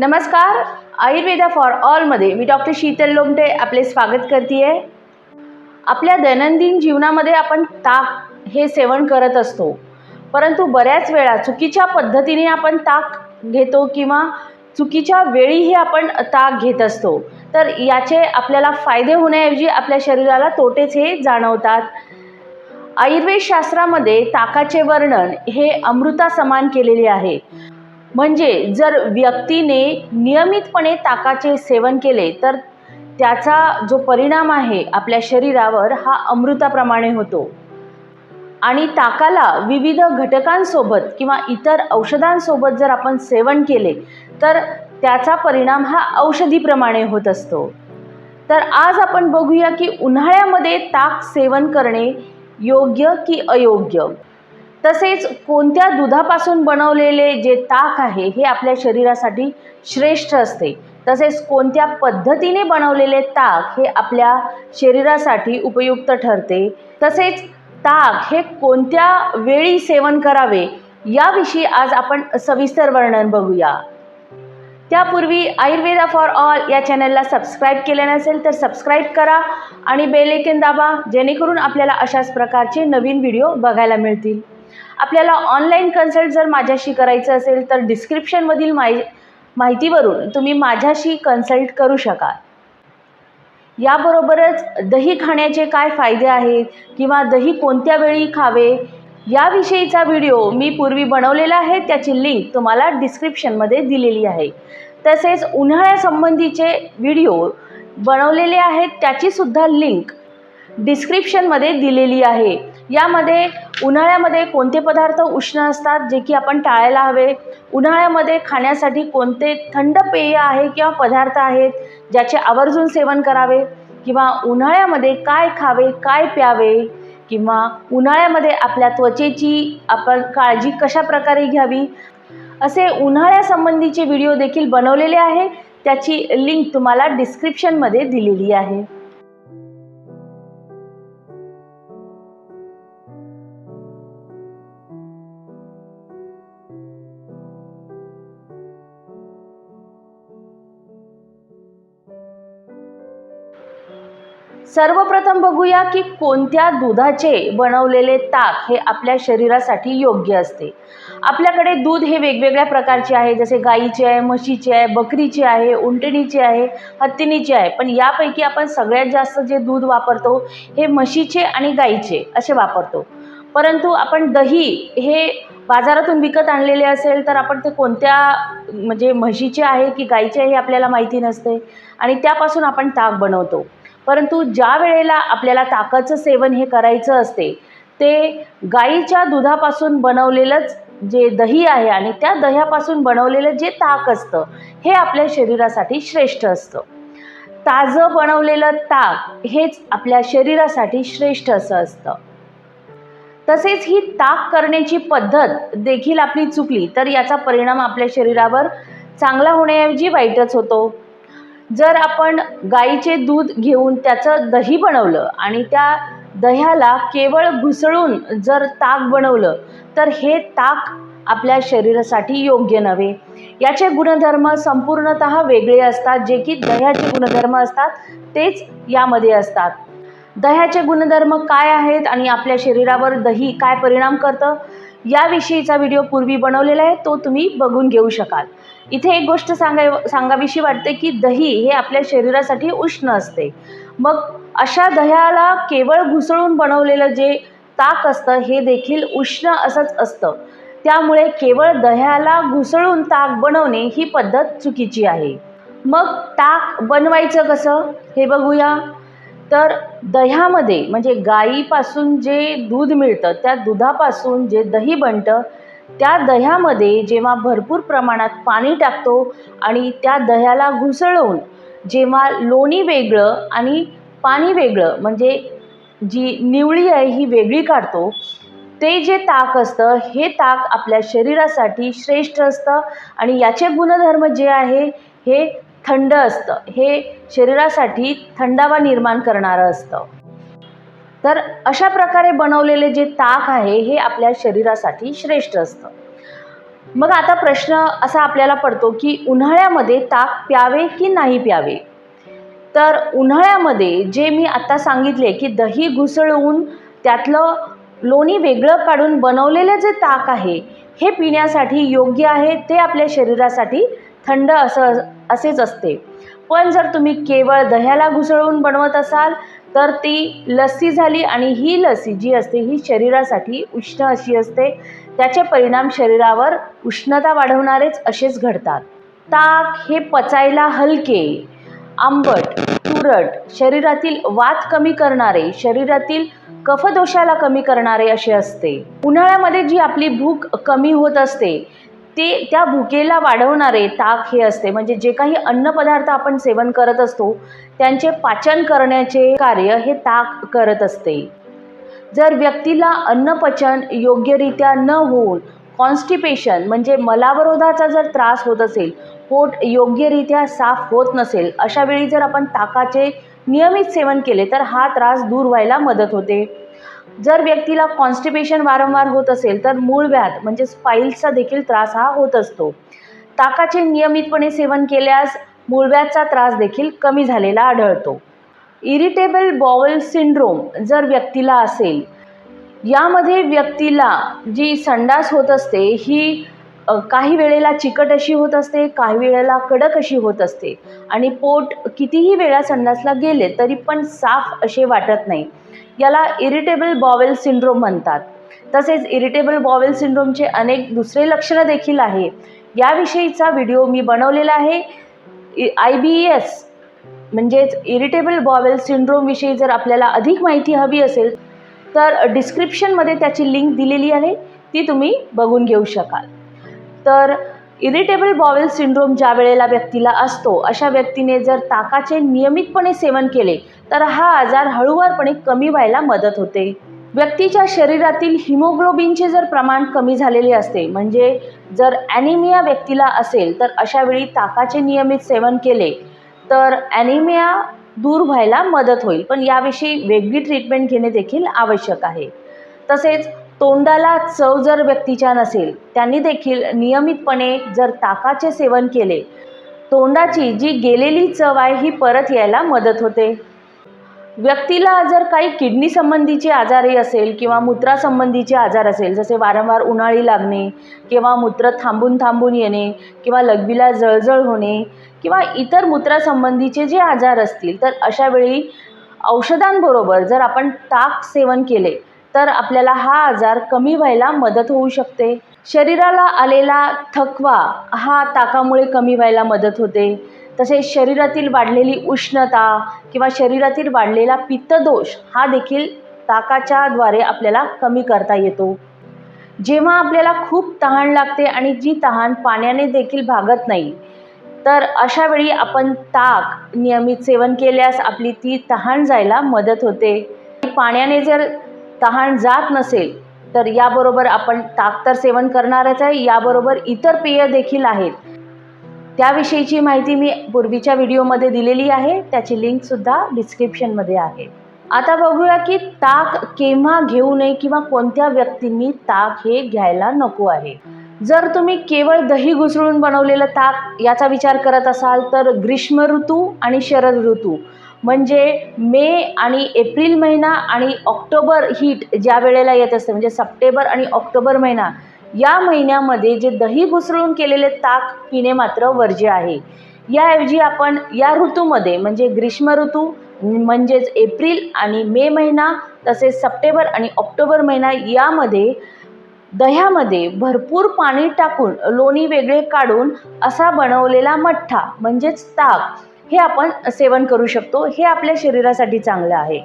नमस्कार आयुर्वेदा फॉर ऑलमध्ये मी डॉक्टर शीतल लोमटे आपले स्वागत करते आहे आपल्या दैनंदिन जीवनामध्ये आपण ताक हे सेवन करत असतो. परंतु बऱ्याच वेळा चुकीच्या पद्धतीने आपण ताक घेतो किंवा चुकीच्या वेळीही आपण ताक घेत असतो. तर याचे आपल्याला फायदे होण्याऐवजी आपल्या शरीराला तोटेच हे जाणवतात. आयुर्वेद शास्त्रामध्ये ताकाचे वर्णन हे अमृता समान केलेले आहे. म्हणजे जर व्यक्तीने नियमितपणे ताकाचे सेवन केले तर त्याचा जो परिणाम आहे आपल्या शरीरावर हा अमृताप्रमाणे होतो. आणि ताकाला विविध घटकांसोबत किंवा इतर औषधांसोबत जर आपण सेवन केले तर त्याचा परिणाम हा औषधीप्रमाणे होत असतो. तर आज आपण बघूया की उन्हाळ्यामध्ये ताक सेवन करणे योग्य की अयोग्य? तसेच कोणत्या दुधापासून बनवलेले जे ताक आहे हे आपल्या शरीरासाठी श्रेष्ठ असते. तसेच कोणत्या पद्धतीने बनवलेले ताक हे आपल्या शरीरासाठी उपयुक्त ठरते. तसेच ताक हे कोणत्या वेळी सेवन करावे याविषयी आज आपण सविस्तर वर्णन बघूया. त्यापूर्वी आयुर्वेदा फॉर ऑल या चॅनलला सबस्क्राईब केले नसेल तर सबस्क्राईब करा आणि बेल दाबा जेणेकरून आपल्याला अशाच प्रकारचे नवीन व्हिडिओ बघायला मिळतील. आपल्याला ऑनलाईन कन्सल्ट जर माझ्याशी करायचं असेल तर डिस्क्रिप्शनमधील माहि माहितीवरून तुम्ही माझ्याशी कन्सल्ट करू शकाल. याबरोबरच दही खाण्याचे काय फायदे आहेत किंवा दही कोणत्या वेळी खावे याविषयीचा व्हिडिओ मी पूर्वी बनवलेला आहे त्याची लिंक तुम्हाला डिस्क्रिप्शनमध्ये दिलेली आहे. तसेच उन्हाळ्यासंबंधीचे व्हिडिओ बनवलेले आहेत त्याचीसुद्धा लिंक डिस्क्रिप्शनमध्ये दिलेली आहे. यामध्ये उन्हाळ्यामध्ये कोणते पदार्थ उष्ण असतात जे की आपण टाळायला हवे? उन्हाळ्यामध्ये खाण्यासाठी कोणते थंड पेय आहे किंवा पदार्थ आहेत ज्याचे आवर्जून सेवन करावे? किंवा उन्हाळ्यामध्ये काय खावे काय प्यावे? किंवा उन्हाळ्यामध्ये आपल्या त्वचेची आपण काळजी कशा प्रकारे घ्यावी? असे उन्हाळ्यासंबंधीचे व्हिडिओ देखील बनवलेले आहे. त्याची लिंक तुम्हाला डिस्क्रिप्शनमध्ये दिलेली आहे. सर्वप्रथम बघूया की कोणत्या दुधाचे बनवलेले ताक हे आपल्या शरीरासाठी योग्य असते. आपल्याकडे दूध हे वेगवेगळ्या प्रकारचे आहे जसे गाईचे आहे म्हशीचे आहे बकरीचे आहे उंटणीचे आहे हत्तीनीचे आहे. पण यापैकी आपण सगळ्यात जास्त जे दूध वापरतो हे म्हशीचे आणि गाईचे असे वापरतो. परंतु आपण दही हे बाजारातून विकत आणलेले असेल तर आपण ते कोणत्या म्हणजे म्हशीचे आहे की गाईचे आहे हे आपल्याला माहिती नसते आणि त्यापासून आपण ताक बनवतो. परंतु ज्या वेळेला आपल्याला ताकाचं सेवन हे करायचं असते ते गाईच्या दुधापासून बनवलेलंच जे दही आहे आणि त्या दह्यापासून बनवलेलं जे ताक असतं हे आपल्या शरीरासाठी श्रेष्ठ असतं. ताजं बनवलेलं ताक हेच आपल्या शरीरासाठी श्रेष्ठ असं असतं. तसेच ही ताक करण्याची पद्धत देखील आपली चुकली तर याचा परिणाम आपल्या शरीरावर चांगला होण्याऐवजी वाईटच होतो. जर आपण गाईचे दूध घेऊन त्याचं दही बनवलं आणि त्या दह्याला केवळ घुसळून जर ताक बनवलं तर हे ताक आपल्या शरीरासाठी योग्य नव्हे. याचे गुणधर्म संपूर्णत वेगळे असतात. जे की दह्याचे गुणधर्म असतात तेच यामध्ये असतात. दह्याचे गुणधर्म काय आहेत आणि आपल्या शरीरावर दही काय परिणाम करतं? याविषयीचा व्हिडिओ पूर्वी बनवलेला आहे तो तुम्ही बघून घेऊ शकाल. इथे एक गोष्ट सांगाय सांगावीशी वाटते की दही हे आपल्या शरीरासाठी उष्ण असते. मग अशा दह्याला केवळ घुसळून बनवलेलं जे ताक असतं हे देखील उष्ण असंच असतं. त्यामुळे केवळ दह्याला घुसळून ताक बनवणे ही पद्धत चुकीची आहे. मग ताक बनवायचं कसं? हे बघूया. तर दह्यामध्ये म्हणजे गाईपासून जे दूध मिळतं त्या दुधापासून जे दही बनतं त्या दह्यामध्ये जेव्हा भरपूर प्रमाणात पाणी टाकतो आणि त्या दह्याला घुसळवून जेव्हा लोणी वेगळं आणि पाणी वेगळं म्हणजे जी निवळी आहे ही वेगळी काढतो ते जे ताक असतं हे ताक आपल्या शरीरासाठी श्रेष्ठ असतं आणि याचे गुणधर्म जे आहे हे थंड असतं. हे शरीरासाठी थंडावा निर्माण करणारं असतं. तर अशा प्रकारे बनवलेले जे ताक आहे हे आपल्या शरीरासाठी श्रेष्ठ असतं. मग आता प्रश्न असा आपल्याला पडतो की उन्हाळ्यामध्ये ताक प्यावे की नाही प्यावे? तर उन्हाळ्यामध्ये जे मी आत्ता सांगितले की दही घुसळवून त्यातलं लोणी वेगळं काढून बनवलेलं जे ताक आहे हे पिण्यासाठी योग्य आहे ते आपल्या शरीरासाठी थंड असं असेच असते. पण जर तुम्ही केवळ दह्याला घुसळवून बनवत असाल तर ती लसी झाली आणि ही लसी जी असते ही शरीरासाठी उष्ण अशी असते. त्याचे परिणाम शरीरावर उष्णता वाढवणारेच असेच घडतात. ताक हे पचायला हलके आंबट तुरट शरीरातील वात कमी करणारे शरीरातील कफदोषाला कमी करणारे असे असते. उन्हाळ्यामध्ये जी आपली भूक कमी होत असते ते त्या भुकेला वाढवणारे ताक हे असते. म्हणजे जे काही अन्नपदार्थ आपण सेवन करत असतो त्यांचे पाचन करण्याचे कार्य हे ताक करत असते. जर व्यक्तीला अन्नपचन योग्यरित्या न होऊन कॉन्स्टिपेशन म्हणजे मलावरोधाचा जर त्रास होत असेल पोट योग्यरित्या साफ होत नसेल अशा वेळी जर आपण ताकाचे नियमित सेवन केले तर हा त्रास दूर व्हायला मदत होते. जर व्यक्तीला कॉन्स्टिपेशन वारंवार होत असेल तर मूळव्याध म्हणजे स्पाईल्सचा देखील त्रास हा होत असतो. ताकाचे नियमितपणे सेवन केल्यास मूळव्याधचा त्रास देखील कमी झालेला आढळतो. इरिटेबल बॉवल सिंड्रोम जर व्यक्तीला असेल यामध्ये व्यक्तीला जी संडास होत असते ही काही वेळेला चिकट अशी होत असते काही वेळेला कडक अशी होत असते. आणि पोट कितीही वेळा संडासला गेले तरी पण साफ असे वाटत नाही. याला इरिटेबल बॉवेल सिंड्रोम म्हणतात. तसेच इरिटेबल बॉवेल सिंड्रोमचे अनेक दुसरे लक्षणं देखील आहे. याविषयीचा व्हिडिओ मी बनवलेला आहे. आय बी एस म्हणजेच इरिटेबल बॉवेल सिंड्रोमविषयी जर आपल्याला अधिक माहिती हवी असेल तर डिस्क्रिप्शनमध्ये त्याची लिंक दिलेली आहे. ती तुम्ही बघून घेऊ शकाल. तर इरिटेबल बॉवेल सिंड्रोम ज्या वेळेला व्यक्तीला असतो अशा व्यक्तीने जर ताकाचे नियमितपणे सेवन केले तर हा आजार हळूवारपणे कमी व्हायला मदत होते. व्यक्तीच्या शरीरातील हिमोग्लोबिनचे जर प्रमाण कमी झालेले असते म्हणजे जर ॲनिमिया व्यक्तीला असेल तर अशा वेळी ताकाचे नियमित सेवन केले तर ॲनिमिया दूर व्हायला मदत होईल. पण याविषयी वेगळी ट्रीटमेंट घेणे देखील आवश्यक आहे. तसेच तोंडाला चव जर व्यक्तीच्या नसेल त्यांनी देखील नियमितपणे जर ताकाचे सेवन केले तोंडाची जी गेलेली चव आहे ही परत यायला मदत होते. व्यक्तीला जर काही किडनी संबंधीचे आजारही असेल किंवा मूत्रासंबंधीचे आजार असेल जसे वारंवार उन्हाळी लागणे किंवा मूत्र थांबून थांबून येणे किंवा लघवीला जळजळ होणे किंवा इतर मूत्रासंबंधीचे जे आजार असतील तर अशावेळी औषधांबरोबर जर आपण ताक सेवन केले तर आपल्याला हा आजार कमी व्हायला मदत होऊ शकते. शरीराला आलेला थकवा हा ताकामुळे कमी व्हायला मदत होते. तसेच शरीरातील वाढलेली उष्णता किंवा शरीरातील वाढलेला पित्तदोष हा देखील ताकाच्या द्वारे आपल्याला कमी करता येतो. जेव्हा आपल्याला खूप तहान लागते आणि जी तहान पाण्याने देखील भागत नाही तर अशावेळी आपण ताक नियमित सेवन केल्यास आपली ती तहान जायला मदत होते. पाण्याने जर तहान जात नसेल तर याबरोबर आपण ताक तर सेवन करणारच आहे याबरोबर इतर पेय देखील आहेत. त्याविषयीची माहिती मी पूर्वीच्या व्हिडिओमध्ये दिलेली आहे त्याची लिंकसुद्धा डिस्क्रिप्शनमध्ये आहे. आता बघूया की ताक केव्हा घेऊ नये किंवा कोणत्या व्यक्तींनी ताक हे घ्यायला नको आहे. जर तुम्ही केवळ दही घुसळून बनवलेलं ताक याचा विचार करत असाल तर ग्रीष्म ऋतू आणि शरद ऋतू म्हणजे मे आणि एप्रिल महिना आणि ऑक्टोबर हीट ज्या वेळेला येत असते म्हणजे सप्टेंबर आणि ऑक्टोबर महिना या महिन्यामध्ये जे दही घुसळून केलेले ताक पिणे मात्र वर्ज्य आहे. याऐवजी आपण या ऋतूमध्ये म्हणजे ग्रीष्म ऋतू म्हणजेच एप्रिल आणि मे महिना तसेच सप्टेंबर आणि ऑक्टोबर महिना यामध्ये दह्यामध्ये भरपूर पाणी टाकून लोणी वेगळे काढून असा बनवलेला मठ्ठा म्हणजेच ताक हे आपण सेवन करू शकतो. हे आपल्या शरीरासाठी चांगलं आहे.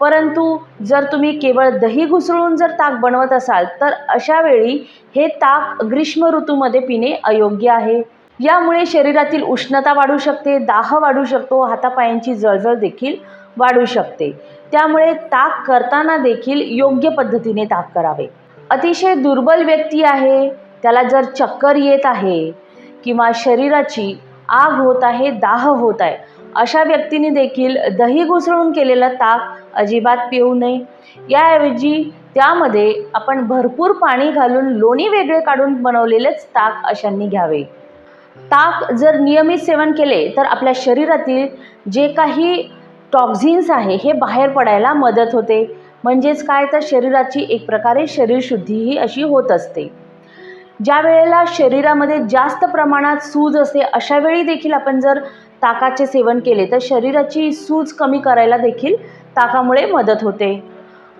परंतु जर तुम्ही केवळ दही घुसळून जर ताक बनवत असाल तर अशा वेळी हे ताक ग्रीष्म ऋतूमध्ये पिणे अयोग्य आहे. यामुळे शरीरातील उष्णता वाढू शकते दाह वाढू शकतो हातापायांची जळजळ देखील वाढू शकते. त्यामुळे ताक करताना देखील योग्य पद्धतीने ताक करावे. अतिशय दुर्बल व्यक्ती आहे. त्याला जर चक्कर येत आहे किंवा शरीराची आग होत आहे दाह होत आहे. अशा व्यक्तीने देखील दही घुसळून केलेला ताक अजिबात पिऊ नये. याऐवजी त्यामध्ये आपण भरपूर पाणी घालून लोणी वेगळे काढून बनवलेलेच ताक अशांनी घ्यावे. ताक जर नियमित सेवन केले तर आपल्या शरीरातील जे काही टॉक्झिन्स आहे हे बाहेर पडायला मदत होते. म्हणजेच काय? तर शरीराची एक प्रकारे शरीरशुद्धीही अशी होत असते. ज्या वेळेला शरीरामध्ये जास्त प्रमाणात सूज असते अशा वेळी देखील आपण जर ताकाचे सेवन केले तर शरीराची सूज कमी करायला देखील ताकामुळे मदत होते.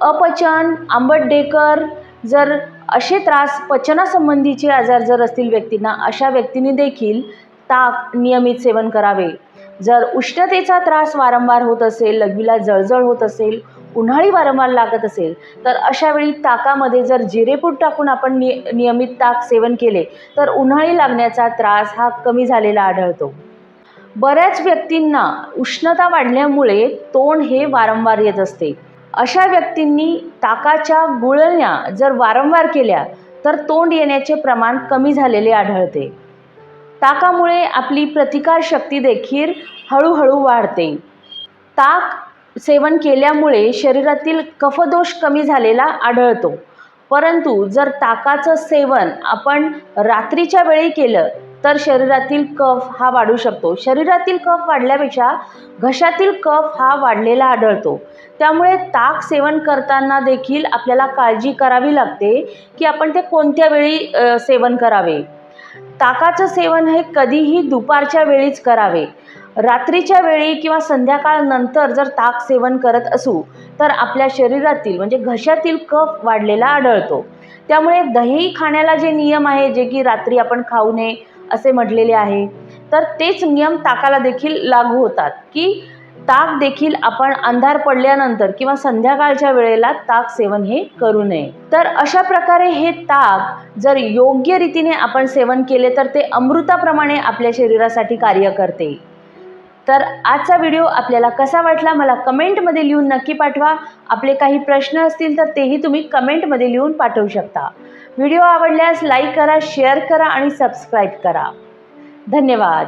अपचन आंबट डेकर जर असे त्रास पचनासंबंधीचे आजार जर असतील व्यक्तींना अशा व्यक्तींनी देखील ताक नियमित सेवन करावे. जर उष्णतेचा त्रास वारंवार होत असेल लघवीला जळजळ होत असेल उन्हाळी वारंवार लागत असेल तर अशावेळी ताकामध्ये जर जिरेपूड टाकून आपण नि नियमित ताक सेवन केले तर उन्हाळी लागण्याचा त्रास हा कमी झालेला आढळतो. बऱ्याच व्यक्तींना उष्णता वाढल्यामुळे तोंड हे वारंवार येत असते. अशा व्यक्तींनी ताकाच्या गुळण्या जर वारंवार केल्या तर तोंड येण्याचे प्रमाण कमी झालेले आढळते. ताकामुळे आपली प्रतिकारशक्ती देखील हळूहळू वाढते. ताक सेवन केल्यामुळे शरीरातील कफदोष कमी झालेला आढळतो. परंतु जर ताकाचं सेवन आपण रात्रीच्या वेळी केलं तर शरीरातील कफ हा वाढू शकतो. शरीरातील कफ वाढल्यापेक्षा घशातील कफ हा वाढलेला आढळतो. त्यामुळे ताक सेवन करताना देखील आपल्याला काळजी करावी लागते की आपण ते कोणत्या वेळी सेवन करावे. ताकाचं सेवन हे कधीही दुपारच्या वेळीच करावे. रात्रीच्या वेळी किंवा संध्याकाळ नंतर जर ताक सेवन करत असू तर आपल्या शरीरातील म्हणजे घशातील कफ वाढलेला आढळतो. त्यामुळे दही खाण्याला जे नियम आहे जे की रात्री आपण खाऊ नये असे म्हटलेले आहे तर तेच नियम ताकाला देखील लागू होतात की ताक देखील आपण अंधार पडल्यानंतर किंवा संध्याकाळच्या वेळेला ताक सेवन हे करू नये. तर अशा प्रकारे हे ताक जर योग्य रीतीने आपण सेवन केले तर ते अमृताप्रमाणे आपल्या शरीरासाठी कार्य करते. तर आजचा व्हिडिओ आपल्याला कसा वाटला मला कमेंटमध्ये लिहून नक्की पाठवा. आपले काही प्रश्न असतील तर तेही तुम्ही कमेंटमध्ये लिहून पाठवू शकता. व्हिडिओ आवडल्यास लाईक करा शेअर करा आणि सबस्क्राईब करा. धन्यवाद.